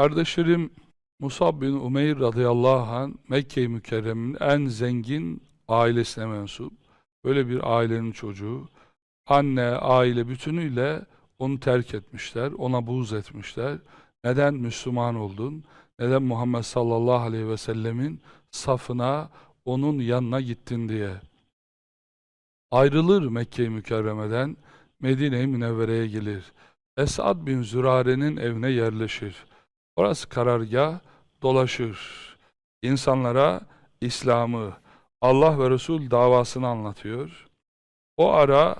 Kardeşlerim Musab bin Umeyr radıyallahu anh Mekke-i Mükerreme'nin en zengin ailesine mensup. Böyle bir ailenin çocuğu. Anne, aile bütünüyle onu terk etmişler, ona buğz etmişler. Neden Müslüman oldun? Neden Muhammed sallallahu aleyhi ve sellemin safına, onun yanına gittin diye. Ayrılır Mekke-i Mükerreme'den, Medine-i Münevvere'ye gelir. Esad bin Zürare'nin evine yerleşir. Orası karargah, dolaşır. İnsanlara İslam'ı, Allah ve Resul davasını anlatıyor. O ara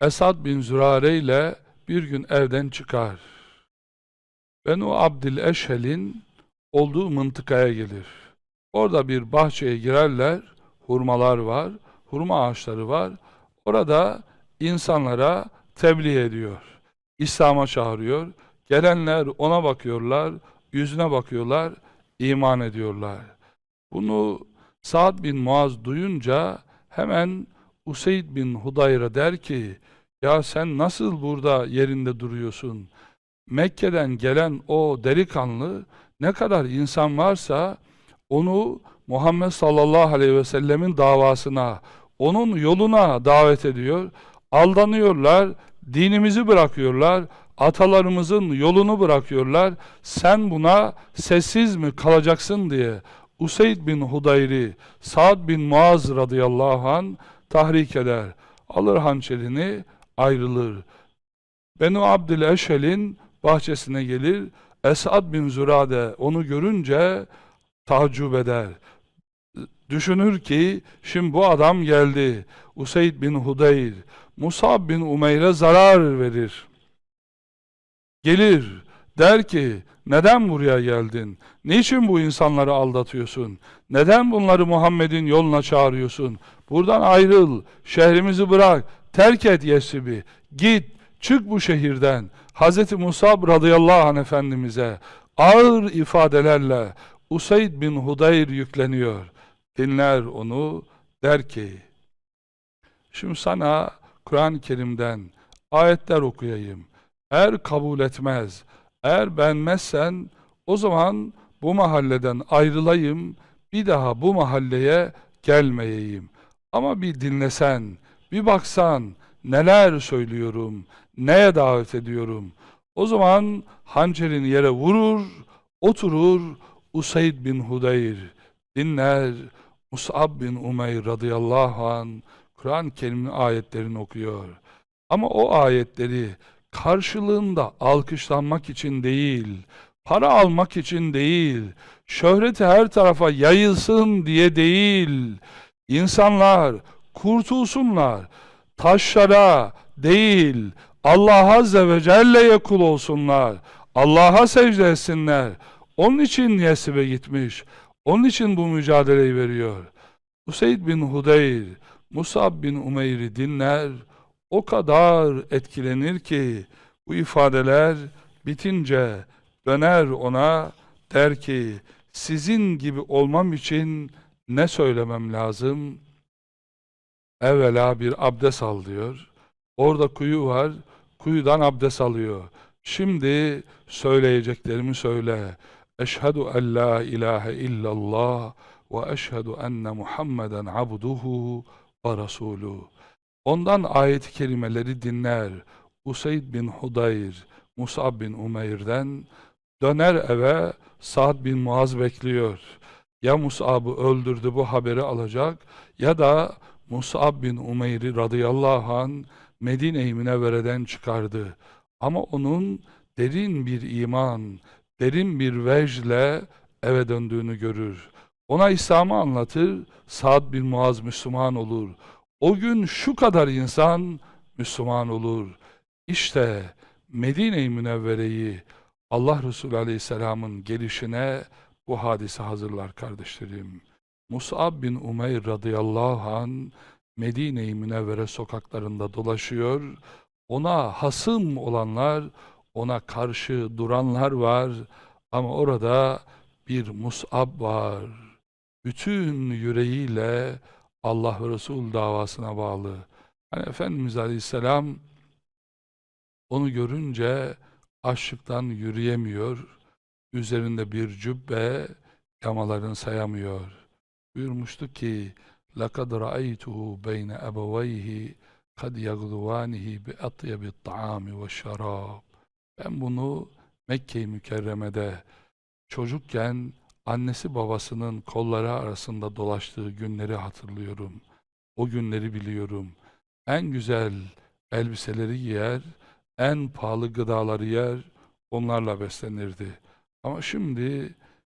Esad bin Zürare ile bir gün evden çıkar. Benu Abdil Eşhel'in olduğu mıntıkaya gelir. Orada bir bahçeye girerler, hurmalar var, hurma ağaçları var. Orada insanlara tebliğ ediyor. İslam'a çağırıyor. Gelenler ona bakıyorlar, yüzüne bakıyorlar, iman ediyorlar. Bunu Sa'd bin Muaz duyunca hemen Useyd bin Hudayr'a der ki, ya sen nasıl burada yerinde duruyorsun? Mekke'den gelen o delikanlı ne kadar insan varsa onu Muhammed sallallahu aleyhi ve sellemin davasına, onun yoluna davet ediyor. Aldanıyorlar, dinimizi bırakıyorlar, atalarımızın yolunu bırakıyorlar. Sen buna sessiz mi kalacaksın diye Useyd bin Hudayri, Sa'd bin Muaz radıyallahu an tahrik eder. Alır hançerini, ayrılır. Benu Abdül Eşel'in bahçesine gelir. Esad bin Zürade onu görünce tacip eder. Düşünür ki şimdi bu adam geldi. Useyd bin Hudeyr, Musab bin Umeyr'e zarar verir. Gelir, der ki neden buraya geldin? Niçin bu insanları aldatıyorsun? Neden bunları Muhammed'in yoluna çağırıyorsun? Buradan ayrıl, şehrimizi bırak, terk et Yesrib'i, git, çık bu şehirden. Hz. Musab radıyallahu anh Efendimiz'e ağır ifadelerle Usayd bin Hudayr yükleniyor. Dinler onu, der ki, şimdi sana Kur'an-ı Kerim'den ayetler okuyayım. Eğer kabul etmez, eğer beğenmezsen o zaman bu mahalleden ayrılayım, bir daha bu mahalleye gelmeyeyim. Ama bir dinlesen, bir baksan neler söylüyorum, neye davet ediyorum. O zaman hançerini yere vurur, oturur Usayd bin Hudayr, dinler Mus'ab bin Umeyr radıyallahu an Kur'an-ı Kerim'in ayetlerini okuyor. Ama o ayetleri karşılığında alkışlanmak için değil, para almak için değil, şöhreti her tarafa yayılsın diye değil, insanlar kurtulsunlar, taşlara değil, Allah Azze ve Celle'ye kul olsunlar, Allah'a secde etsinler. Onun için Yesrib'e gitmiş, onun için bu mücadeleyi veriyor. Useyd bin Hudeyr, Musab bin Umeyr'i dinler, o kadar etkilenir ki bu ifadeler bitince döner ona der ki sizin gibi olmam için ne söylemem lazım? Evvela bir abdest al diyor. Orada kuyu var, kuyudan abdest alıyor. Şimdi söyleyeceklerimi söyle. Eşhedü en la ilahe illallah ve eşhedü enne Muhammeden abduhu ve rasuluhu. Ondan ayet-i kerimeleri dinler. Useyd bin Hudayr, Musab bin Umeyr'den döner eve Sa'd bin Muaz bekliyor. Ya Musab'ı öldürdü bu haberi alacak ya da Musab bin Umeyr'i radıyallahu an Medine-i Münevvere'den çıkardı. Ama onun derin bir iman, derin bir vecle eve döndüğünü görür. Ona İslam'ı anlatır, Sa'd bin Muaz Müslüman olur. O gün şu kadar insan Müslüman olur. İşte Medine-i Münevvere'yi Allah Resulü Aleyhisselam'ın gelişine bu hadise hazırlar kardeşlerim. Mus'ab bin Umeyr radıyallahu an Medine-i Münevvere sokaklarında dolaşıyor. Ona hasım olanlar, ona karşı duranlar var. Ama orada bir Mus'ab var. Bütün yüreğiyle Allah ve Resul davasına bağlı. Hani Efendimiz Aleyhisselam onu görünce açlıktan yürüyemiyor, üzerinde bir cübbe, yamalarını sayamıyor. Buyurmuştu ki, لَقَدْ رَأَيْتُهُ بَيْنَ أَبَوَيْهِ قَدْ يَغْضُوَانِهِ بِأَطْيَبِ الطَّعَامِ وَالشَّرَابِ Ben bunu Mekke-i Mükerreme'de çocukken annesi babasının kolları arasında dolaştığı günleri hatırlıyorum. O günleri biliyorum. En güzel elbiseleri giyer, en pahalı gıdaları yer, onlarla beslenirdi. Ama şimdi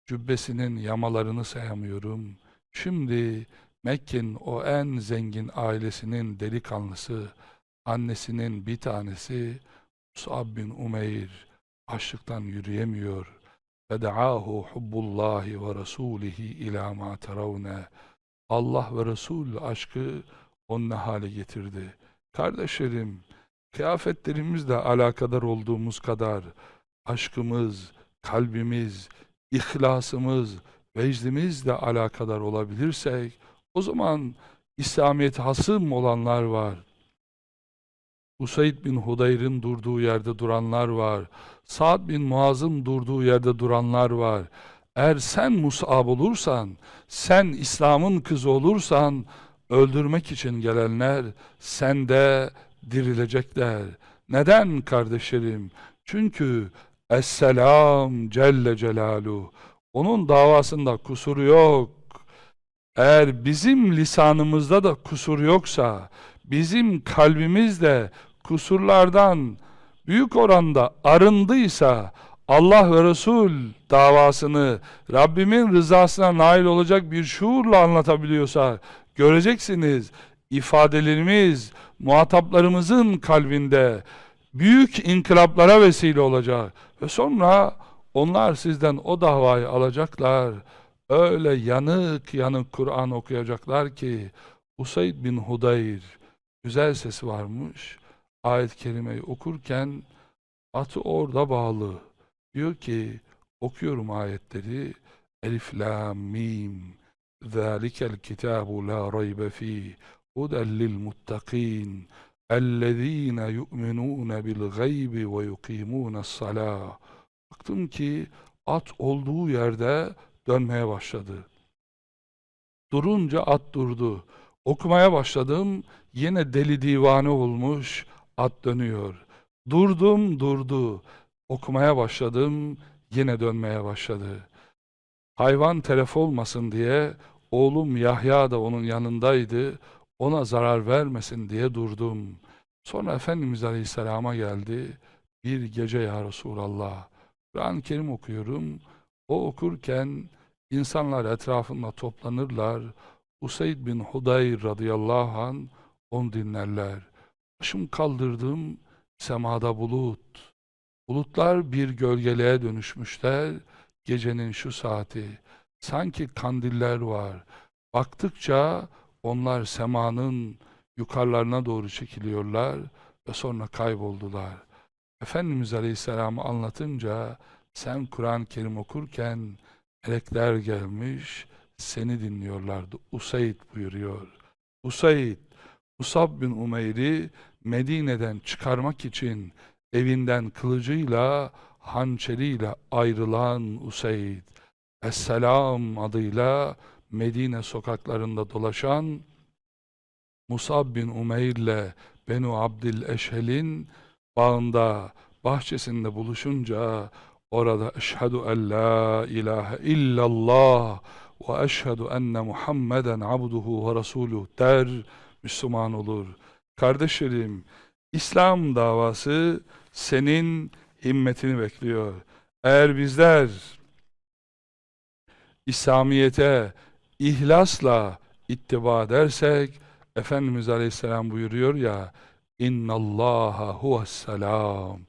cübbesinin yamalarını sayamıyorum. Şimdi Mekke'nin o en zengin ailesinin delikanlısı, annesinin bir tanesi Mus'ab bin Umeyr açlıktan yürüyemiyor. فَدَعَاهُ حُبُّ اللّٰهِ وَرَسُولِهِ اِلَى مَا تَرَوْنَ Allah ve Resul aşkı onu ne hale getirdi. Kardeşlerim, kıyafetlerimizle alakadar olduğumuz kadar aşkımız, kalbimiz, ihlasımız, vecdimizle alakadar olabilirsek o zaman İslamiyet hasım olanlar var. Usaid bin Hudayr'ın durduğu yerde duranlar var. Sa'd bin Muaz'ın durduğu yerde duranlar var. Eğer sen Mus'ab olursan, sen İslam'ın kızı olursan, öldürmek için gelenler sende dirilecekler. Neden kardeşlerim? Çünkü Esselam Celle Celaluhu. Onun davasında kusuru yok. Eğer bizim lisanımızda da kusur yoksa, bizim kalbimizde kusurlardan büyük oranda arındıysa, Allah ve Resul davasını Rabbimin rızasına nail olacak bir şuurla anlatabiliyorsa, göreceksiniz ifadelerimiz muhataplarımızın kalbinde büyük inkılaplara vesile olacak. Ve sonra onlar sizden o davayı alacaklar. Öyle yanık yanık Kur'an okuyacaklar ki Usayd bin Hudayr güzel sesi varmış ayet-i kerimeyi okurken atı orada bağlı. Diyor ki okuyorum ayetleri Elif la mim zalikel kitabu la raybe fi huden lil muttakin ellezine yu'minune bil gaybi ve yuqimune salâ baktım ki at olduğu yerde dönmeye başladı. Durunca at durdu. Okumaya başladım. Yine deli divane olmuş at dönüyor. Durdum, durdu. Okumaya başladım, yine dönmeye başladı. Hayvan telef olmasın diye oğlum Yahya da onun yanındaydı ona zarar vermesin diye durdum. Sonra Efendimiz Aleyhisselam'a geldi. Bir gece ya Resulallah. Kur'an-ı Kerim okuyorum. O okurken insanlar etrafında toplanırlar. Usayd bin Hudayr radıyallahu an onu dinlerler. Başım kaldırdım semada bulut. Bulutlar bir gölgeliğe dönüşmüşler. Gecenin şu saati. Sanki kandiller var. Baktıkça onlar semanın yukarılarına doğru çekiliyorlar ve sonra kayboldular. Efendimiz Aleyhisselam'ı anlatınca sen Kur'an-ı Kerim okurken melekler gelmiş seni dinliyorlardı. Usaid buyuruyor. Usaid, Musab bin Umeyr'i Medine'den çıkarmak için evinden kılıcıyla, hançeriyle ayrılan Usaid, Esselam adıyla Medine sokaklarında dolaşan Musab bin Umeyr ile Benu Abdil Eşhel'in bağında, bahçesinde buluşunca orada eşhedü en la ilahe illallah ve eşhedü enne Muhammeden abduhu ve resuluh der, Müslüman olur. Kardeşlerim, İslam davası senin himmetini bekliyor. Eğer bizler İslamiyete ihlasla ittiba edersek Efendimiz Aleyhisselam buyuruyor ya İnnallaha huves selam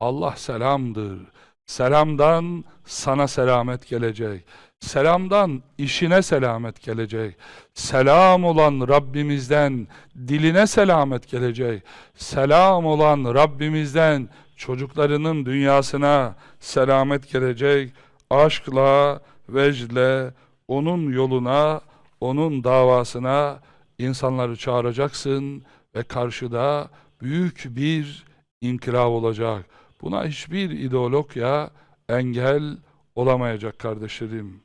Allah selamdır. Selamdan sana selamet gelecek. Selamdan işine selamet gelecek. Selam olan Rabbimizden diline selamet gelecek. Selam olan Rabbimizden çocuklarının dünyasına selamet gelecek. Aşkla, vecdle, onun yoluna, onun davasına insanları çağıracaksın ve karşıda büyük bir inkılap olacak. Buna hiçbir ideolog ya engel olamayacak kardeşlerim.